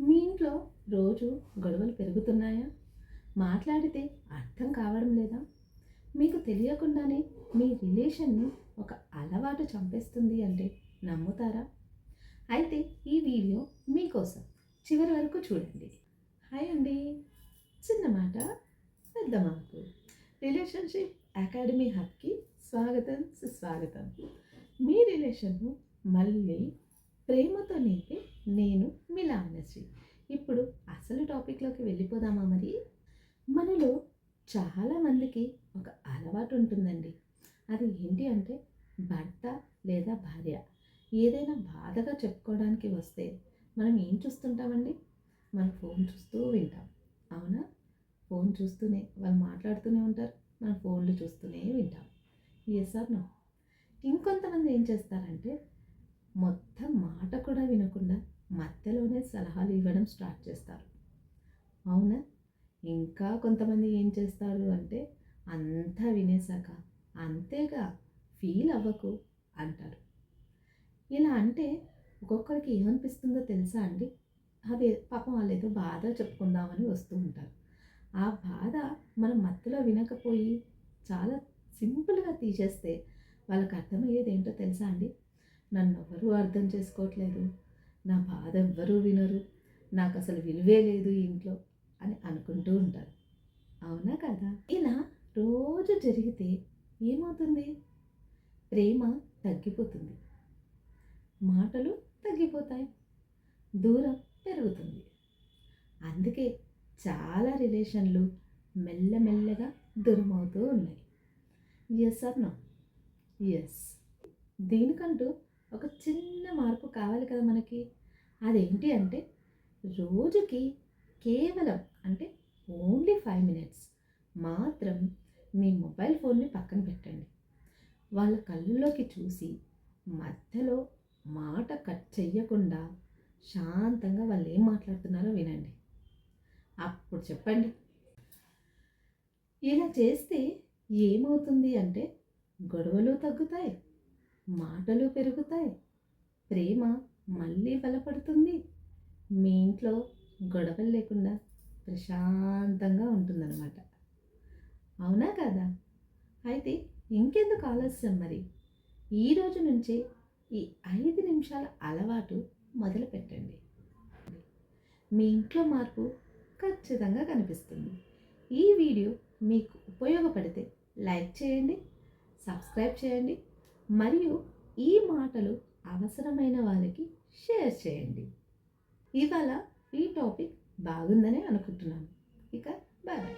మీ ఇంట్లో రోజు గొడవలు పెరుగుతున్నాయా? మాట్లాడితే అర్థం కావడం లేదా? మీకు తెలియకుండానే మీ రిలేషన్ని ఒక అలవాటు చంపేస్తుంది అంటే నమ్ముతారా? అయితే ఈ వీడియో మీకోసం చివరి వరకు చూడండి. హాయ్ అండి. చిన్న మాట పెద్ద మాకు రిలేషన్షిప్ అకాడమీ హబ్కి స్వాగతం సుస్వాగతం. మీ రిలేషన్ను మళ్ళీ ప్రేమతో నింపే నేను మీ లావణశ్రీ ఇప్పుడు అసలు టాపిక్లోకి వెళ్ళిపోదామా మరి? మనలో చాలామందికి ఒక అలవాటు ఉంటుందండి. అది ఏంటి అంటే భర్త లేదా భార్య ఏదైనా బాధగా చెప్పుకోవడానికి వస్తే మనం ఏం చూస్తుంటామండి? మన ఫోన్ చూస్తూ వింటాం. అవునా? ఫోన్ చూస్తూనే వాళ్ళు మాట్లాడుతూనే ఉంటారు. మన ఫోన్లు చూస్తూనే వింటాం. ఎస్ ఆర్ నో ఇంకొంతమంది ఏం చేస్తారంటే మొత్తం మాట కూడా వినకుండా మధ్యలోనే సలహాలు ఇవ్వడం స్టార్ట్ చేస్తారు. అవునా? ఇంకా కొంతమంది ఏం చేస్తారు అంటే అంతా వినేశాక అంతేగా ఫీల్ అవ్వకు అంటారు. ఇలా అంటే ఒక్కొక్కరికి ఏమనిపిస్తుందో తెలుసా అండి? అది పాపం వాళ్ళు ఏదో బాధ చెప్పుకుందామని వస్తూ ఉంటారు. ఆ బాధ మనం మధ్యలో వినకపోయి చాలా సింపుల్గా తీసేస్తే వాళ్ళకి అర్థమయ్యేది ఏంటో తెలుసా అండి? నన్ను ఎవరు అర్థం చేసుకోవట్లేదు. నా బాధ ఎవ్వరూ వినరు. నాకు అసలు విలువే లేదు ఇంట్లో అని అనుకుంటూ ఉంటారు. అవునా కదా? ఇలా రోజు జరిగితే ఏమవుతుంది? ప్రేమ తగ్గిపోతుంది. మాటలు తగ్గిపోతాయి. దూరం పెరుగుతుంది. అందుకే చాలా రిలేషన్లు మెల్లమెల్లగా దూరం అవుతూ ఉన్నాయి. ఎస్ ఆర్ నో ఎస్ దీనికంటూ ఒక చిన్న మార్పు కావాలి కదా మనకి. అదేంటి అంటే రోజుకి కేవలం అంటే ఓన్లీ ఫైవ్ మినిట్స్ మాత్రం మీ మొబైల్ ఫోన్ని పక్కన పెట్టండి. వాళ్ళ కళ్ళలోకి చూసి మధ్యలో మాట కట్ చెయ్యకుండా శాంతంగా వాళ్ళు ఏం మాట్లాడుతున్నారో వినండి. అప్పుడు చెప్పండి. ఇలా చేస్తే ఏమవుతుంది అంటే గొడవలు తగ్గుతాయి. మాటలు పెరుగుతాయి. ప్రేమ మళ్ళీ బలపడుతుంది. మీ ఇంట్లో గొడవలు లేకుండా ప్రశాంతంగా ఉంటుందన్నమాట. అవునా కదా? అయితే ఇంకెందుకు ఆలస్యం మరి? ఈ రోజు నుంచే ఈ ఐదు నిమిషాల అలవాటు మొదలు పెట్టండి మీ ఇంట్లో మార్పు ఖచ్చితంగా కనిపిస్తుంది. ఈ వీడియో మీకు ఉపయోగపడితే లైక్ చేయండి సబ్స్క్రైబ్ చేయండి మరియు ఈ మాటలు అవసరమైన వాళ్ళకి షేర్ చేయండి. ఇవాళ ఈ టాపిక్ బాగుందని అనుకుంటున్నాను. ఇక బాయ్.